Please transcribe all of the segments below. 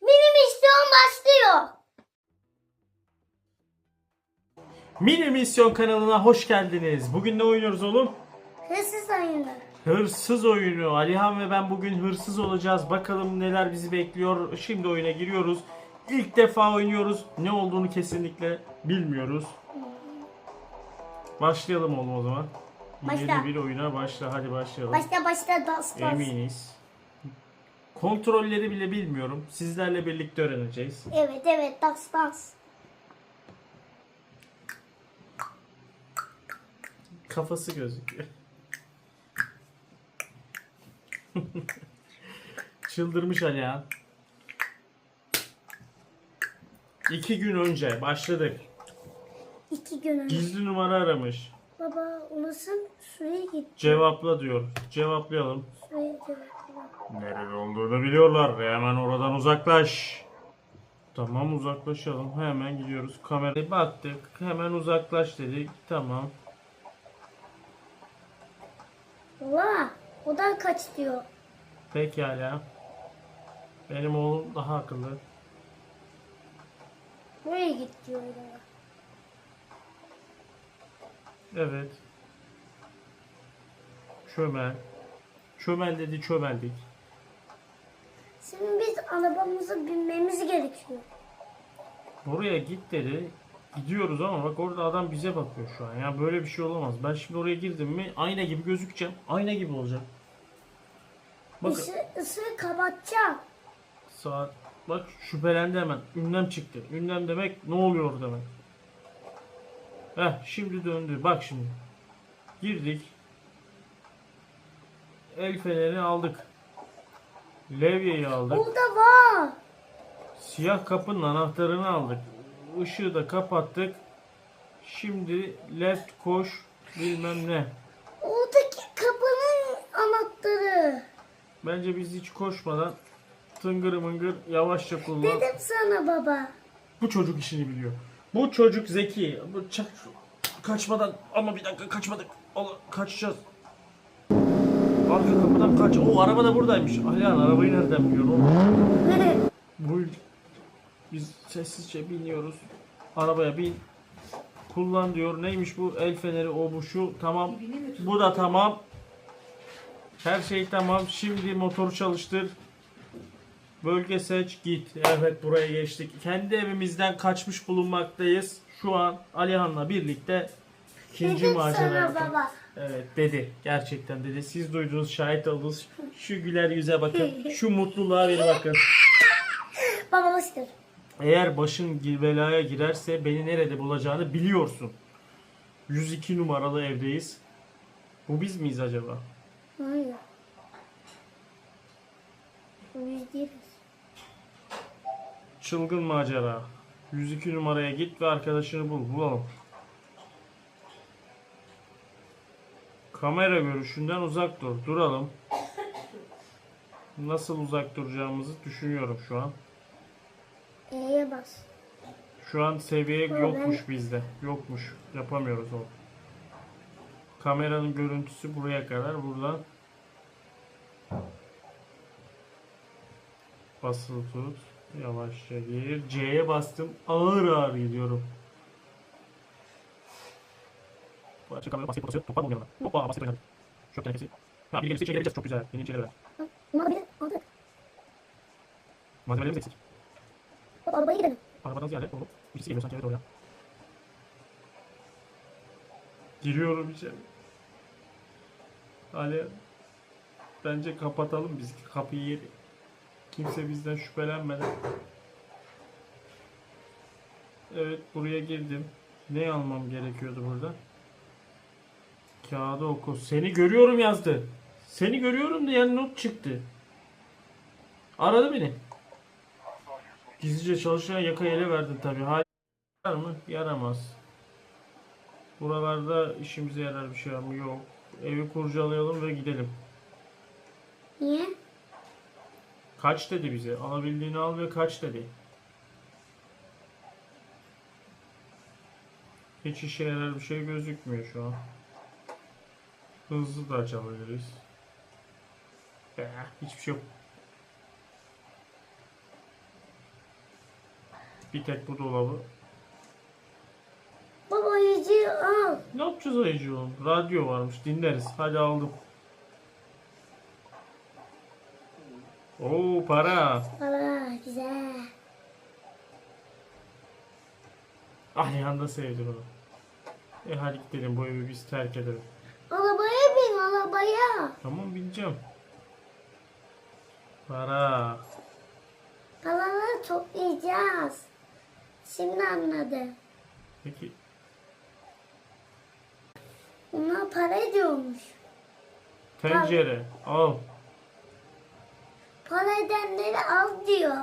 Mini misyon başlıyor. Mini Misyon kanalına hoş geldiniz. Bugün ne oynuyoruz oğlum? Hırsız oyunu. Hırsız oyunu. Alihan ve ben bugün hırsız olacağız. Bakalım neler bizi bekliyor. Şimdi oyuna giriyoruz. İlk defa oynuyoruz. Ne olduğunu kesinlikle bilmiyoruz. Başlayalım oğlum o zaman. Başla. Yeni bir oyuna başla. Hadi başlayalım. Başta başta das das. Eminiz. Kontrolleri bile bilmiyorum. Sizlerle birlikte öğreneceğiz. Evet evet das das. Kafası gözüküyor. Çıldırmış Alihan. İki gün önce başladık. İki gün önce. Gizli numara aramış. Baba ulasın şuraya git. Cevapla diyor. Cevaplayalım. Nerede olduğunu biliyorlar. Hemen oradan uzaklaş. Tamam uzaklaşalım. Hemen gidiyoruz. Kameraya baktık. Hemen uzaklaş dedik. Tamam. Baba odan kaç diyor. Pekala. Benim oğlum daha akıllı. Buraya git diyor. Evet. Çömel. Çömel dedi çömeldik. Şimdi biz arabamıza binmemiz gerekiyor. Oraya git dedi. Gidiyoruz ama bak orada adam bize bakıyor şu an. Ya böyle bir şey olamaz. Ben şimdi oraya girdim mi ayna gibi gözükeceğim. Ayna gibi olacağım. Bak Isı, ısığı kapatacağım. saat bak şüphelendi hemen. Ünlem çıktı. Ünlem demek ne oluyor demek. Heh şimdi döndü. Bak şimdi. Girdik. El fenerini aldık. Levyeyi aldık. Orada var. Siyah kapının anahtarını aldık. Işığı da kapattık. Şimdi left koş bilmem ne. Oradaki kapının anahtarı. Bence biz hiç koşmadan tıngır mıngır yavaşça kullan. Dedim sana baba. Bu çocuk işini biliyor. Bu çocuk zeki. Bu çak kaçmadan ama bir dakika kaçmadık. Allah kaçacağız. Arka kapıdan kaç. O araba da buradaymış. Alihan arabayı nereden biliyor oğlum? Bu biz sessizce biniyoruz. Arabaya bin. Kullan diyor. Neymiş bu? El feneri o bu şu. Tamam. Bu da tamam. Her şey tamam. Şimdi motoru çalıştır. Bölge seç git. Evet buraya geçtik. Kendi evimizden kaçmış bulunmaktayız. Şu an Alihan'la birlikte ikinci Dedim macera. sana baba. Evet dedi. Gerçekten dedi. Siz duydunuz, şahit oldunuz. Şu güler yüze bakın. Şu mutluluğa bir bakın. Baba bastır. Eğer başın gi- belaya girerse beni nerede bulacağını biliyorsun. 102 numaralı evdeyiz. Bu biz miyiz acaba? Hayır. Biz değiliz. Çılgın macera. 102 numaraya git ve arkadaşını bul. Bulalım. Kamera görüşünden uzak dur. Duralım. Nasıl uzak duracağımızı düşünüyorum şu an. E'ye bas. Şu an seviye Ama yokmuş bizde. Yokmuş. Yapamıyoruz o. Kameranın görüntüsü buraya kadar. Buradan basılı tut. Yavaşça gir. C'ye bastım. Ağır ağır gidiyorum. Bu açık kamera basket basıyor. Topa mı oynuyorlar? Hoppa basket oynadık. Şok tenekesi. Ha bir gelirse içeri girebiliriz. Çok güzel. Yeni içeri ver. Bunlar bir aldık. Malzemelerimiz eksik. Bak arabaya gidelim. Arabadan ziyade oğlum. Birisi geliyor sanki evet oraya. Giriyorum içeri. Hani bence kapatalım biz kapıyı yeri. Kimse bizden şüphelenmeden. Evet buraya girdim. Ne almam gerekiyordu burada? Kağıdı oku. Seni görüyorum yazdı. Seni görüyorum diye not çıktı. Aradı beni. Gizlice çalışan yakayı ele verdin tabi. Yarar mı? Yaramaz. Buralarda işimize yarar bir şey var mı? Yok. Evi kurcalayalım ve gidelim. Niye? Kaç dedi bize? Alabildiğini al ve kaç dedi. Hiç işe yarar bir şey gözükmüyor şu an. Hızlı da açabiliriz. Eh, hiçbir şey yok. Bir tek bu dolabı. Baba ayıcıyı al. Ne yapacağız ayıcı oğlum? Radyo varmış dinleriz. Hadi aldım. Oo para. Baba güzel. Alihan da sevdi bunu. E hadi gidelim bu evi biz terk edelim. Arabaya. Tamam bineceğim. Para. Paraları toplayacağız. Şimdi anladım. Peki Bunlar para ediyormuş. tencere al. Para edenleri al diyor.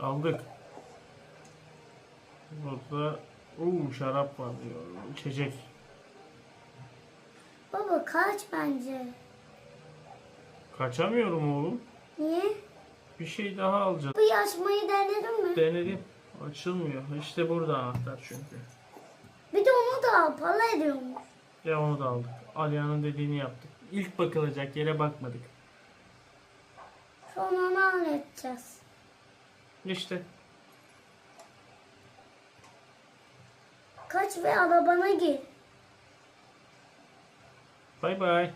Aldık. Burada uuu şarap var diyor. İçecek. Baba kaç bence. Kaçamıyorum oğlum. Niye? Bir şey daha alacağız. Bu açmayı denedin mi? Denedim. Açılmıyor. İşte burada anahtar çünkü. Bir de onu da al. Para ediyormuş. Ya onu da aldık. Alihan'ın dediğini yaptık. İlk bakılacak yere bakmadık. Sonra onu halledeceğiz. İşte. Kaç ve arabana gir. Bay bay.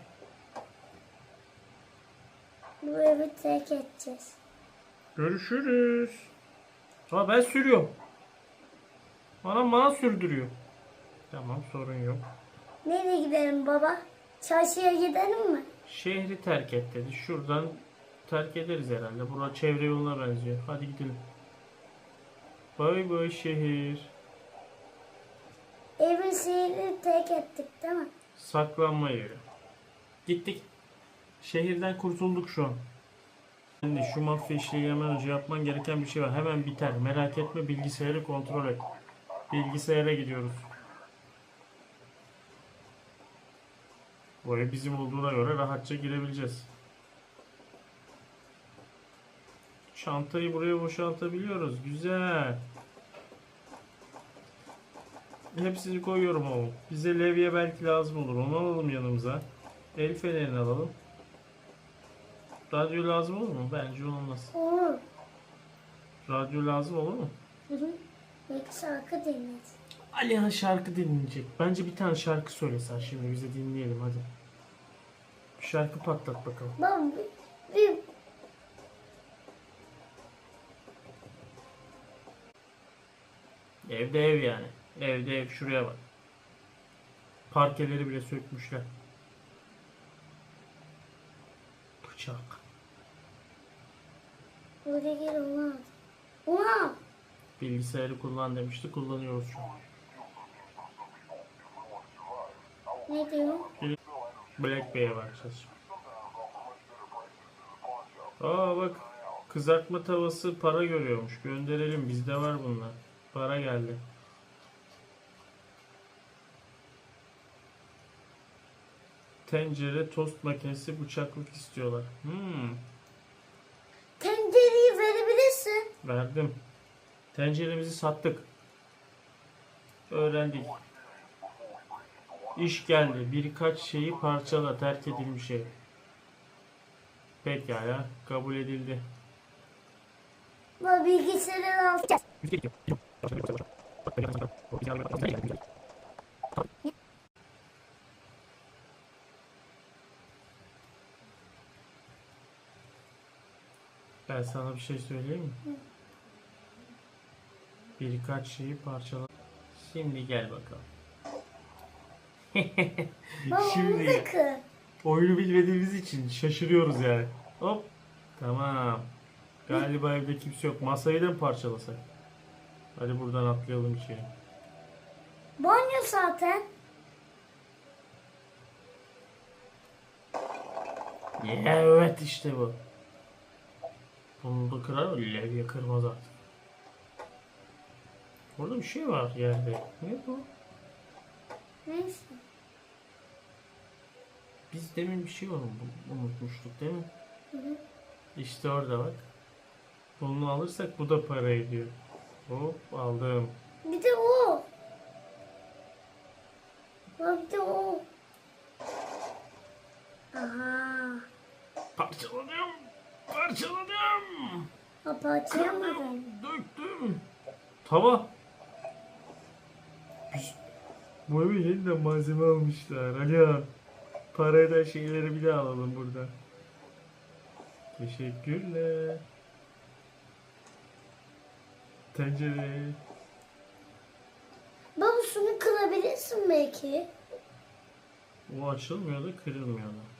Bu evi terk edeceğiz. Görüşürüz. Ha ben sürüyorum. Anam bana sürdürüyor. Tamam sorun yok. Nereye gidelim baba? Çarşıya gidelim mi? Şehri terk et dedi. Şuradan terk ederiz herhalde. Bura çevre yoluna benziyor. Hadi gidelim. Bay bay şehir. Evin sihrini terk ettik değil mi? Saklanma yeri. Gittik. Şehirden kurtulduk şu an. Şimdi şu mafya işleyi hemen önce yapman gereken bir şey var. Hemen biter. Merak etme bilgisayarı kontrol et. Bilgisayara gidiyoruz. Bu ev bizim olduğuna göre rahatça girebileceğiz. Çantayı buraya boşaltabiliyoruz. Güzel. Hepsini koyuyorum oğlum. Bize levye belki lazım olur. Onu alalım yanımıza. El fenerini alalım. Radyo lazım olur mu? Bence olmaz. Olur. Radyo lazım olur mu? Hı hı. Belki şarkı dinleriz. Alihan şarkı dinleyecek. Bence bir tane şarkı söylesen şimdi bize dinleyelim hadi. Bir şarkı patlat bakalım. Baba bir, bir Evde ev yani. Evde ev şuraya bak. Parkeleri bile sökmüşler. Bıçak. buraya gel. Onu al. Bilgisayarı kullan demişti. Kullanıyoruz şu an. Ne diyor? Black Bay'e bakacağız. Aa bak kızartma tavası para görüyormuş. Gönderelim bizde var bunlar. Para geldi. Tencere, tost makinesi, bıçaklık istiyorlar. Hmm, Tencereyi verebilirsin. verdim. Tenceremizi sattık. Öğrendik. İş geldi. Birkaç şeyi parçala terk edilmiş ev. Pekala kabul edildi. Baba bilgisayarı alacağız. Ben sana bir şey söyleyeyim mi? Birkaç şeyi parçala. Şimdi gel bakalım. Şimdi oyunu bilmediğimiz için şaşırıyoruz yani. Hop. Tamam. Galiba evde kimse yok. Masayı da mı parçalasak? Hadi buradan atlayalım içeri. Banyo zaten. Evet işte bu. Bunu da kırar mı? Levye kırmaz artık. Orada bir şey var yerde. Ne bu? Neyse. Biz demin bir şey var unutmuştuk değil mi? Hı hı. İşte orada bak. Bunu alırsak bu da para ediyor. Hop aldım. Bir de o. Bir de o. Aha. Parçaladım. Parçaladım. Ha parçalamadın. Döktüm. Tava. Biz- Bu eve yeniden malzeme almışlar. Alihan. Para eden şeyleri bir daha alalım burada. Teşekkürler. Tencere. Baba şunu kırabilirsin belki. O açılmıyor da kırılmıyor da.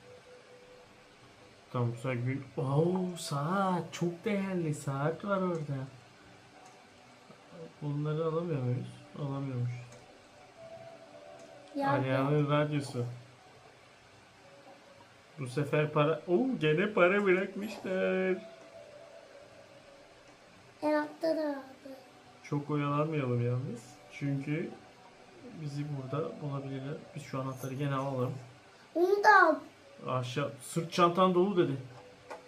Güzel gün. Oo saat. Çok değerli saat var orada. Bunları alamıyor muyuz? Alamıyormuş. Ya Alihan'ın radyosu. Bu sefer para... Oo gene para bırakmışlar. Anahtar abi. Çok oyalanmayalım yalnız. Çünkü bizi burada bulabilirler. Biz şu anahtarı gene alalım. Onu da al. Aşağı sırt çantan dolu dedi.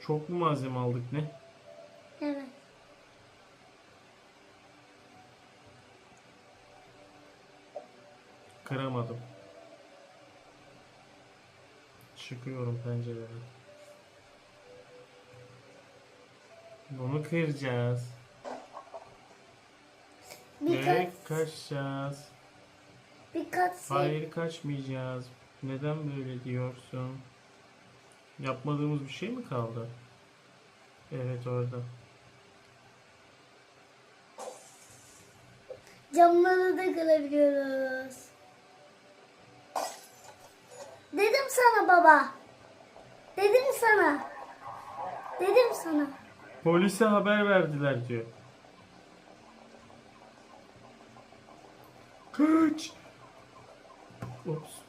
Çok mu malzeme aldık ne? Evet. Kıramadım. Çıkıyorum pencereye. Bunu kıracağız. Birkaç, Ve kaçacağız. birkaç şey. Hayır kaçmayacağız. Neden böyle diyorsun? Yapmadığımız bir şey mi kaldı? Evet orada. Camları da kırabiliyoruz. Dedim sana baba. Dedim sana. Dedim sana. Polise haber verdiler diyor. Kaç! Ops.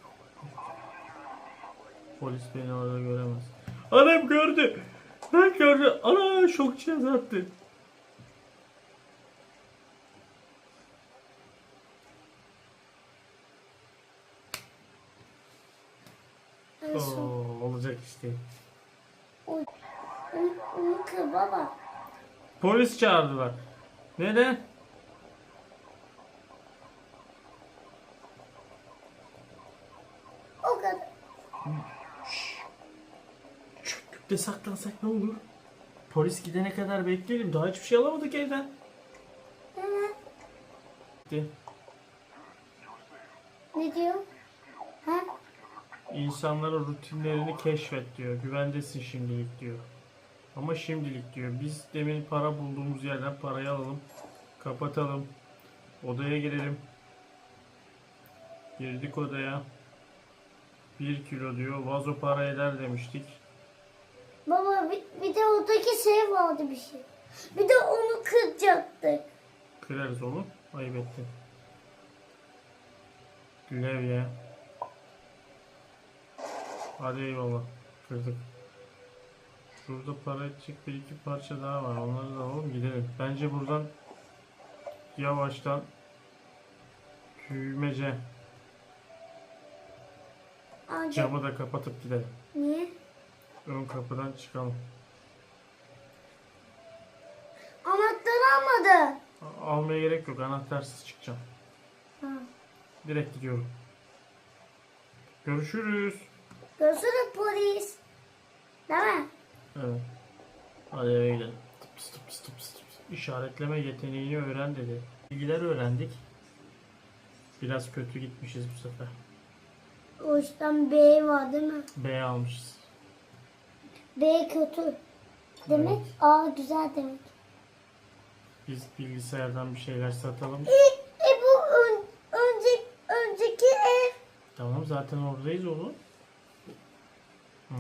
Polis beni orada göremez. Anam gördü. Ben gördü. Ana şok cihazı attı. Yani şu- Oo, olacak işte. Kır baba. Polis çağırdılar. Neden? O kadar. Çöplükte saklansak ne olur? Polis gidene kadar bekleyelim. Daha hiçbir şey alamadık evden. Gitti. Ne diyor? Ha? İnsanların rutinlerini keşfet diyor. Güvendesin şimdilik diyor. Ama şimdilik diyor. Biz demin para bulduğumuz yerden parayı alalım. Kapatalım. Odaya girelim. Girdik odaya. 1 kilo diyor. Vazo para eder demiştik. Oradaki şey vardı bir şey. Bir de onu kıracaktık. Kırarız onu. Ayıp ettin. Levye. Hadi eyvallah. Kırdık. Şurada para edecek bir iki parça daha var. Onları da alalım gidelim. Bence buradan yavaştan büyümece Ancak camı da kapatıp gidelim. niye? Ön kapıdan çıkalım. Anahtarı almadı. A- Almaya gerek yok. Anahtarsız çıkacağım. Ha. Direkt gidiyorum. Görüşürüz. Görüşürüz polis. Değil mi? Evet. Hadi eve gidelim. Tıps tıps tıps tıps. İşaretleme yeteneğini öğren dedi. Bilgiler öğrendik. Biraz kötü gitmişiz bu sefer. O yüzden B var değil mi? B almışız. B kötü. Demek A güzel demek. Biz bilgisayardan bir şeyler satalım. E, e bu ön, önce, önceki ev. Tamam zaten oradayız oğlum. Hı.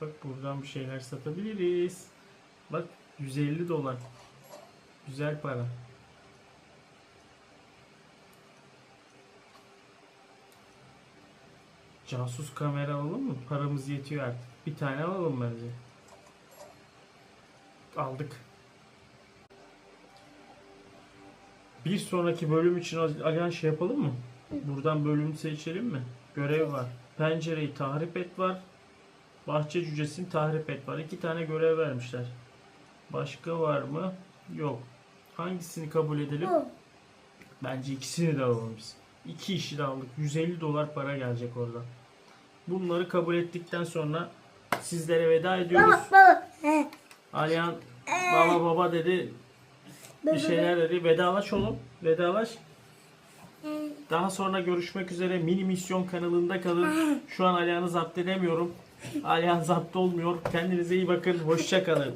Bak buradan bir şeyler satabiliriz. Bak 150 dolar. Güzel para. Casus kamera alalım mı? Paramız yetiyor artık. Bir tane alalım bence. Aldık. Bir sonraki bölüm için Alihan şey yapalım mı? Buradan bölümü seçelim mi? Görev var. Pencereyi tahrip et var. Bahçe cücesini tahrip et var. İki tane görev vermişler. Başka var mı? Yok. Hangisini kabul edelim? Bence ikisini de alalım biz. İki işi de aldık. 150 dolar para gelecek oradan. Bunları kabul ettikten sonra sizlere veda ediyoruz. Baba baba. Alihan baba baba dedi. Bir şeyler dedi. Vedalaş oğlum. Vedalaş. Daha sonra görüşmek üzere. Mini Misyon kanalında kalın. Şu an Alihan'ı zapt edemiyorum. Alihan zapt olmuyor. Kendinize iyi bakın. Hoşça kalın.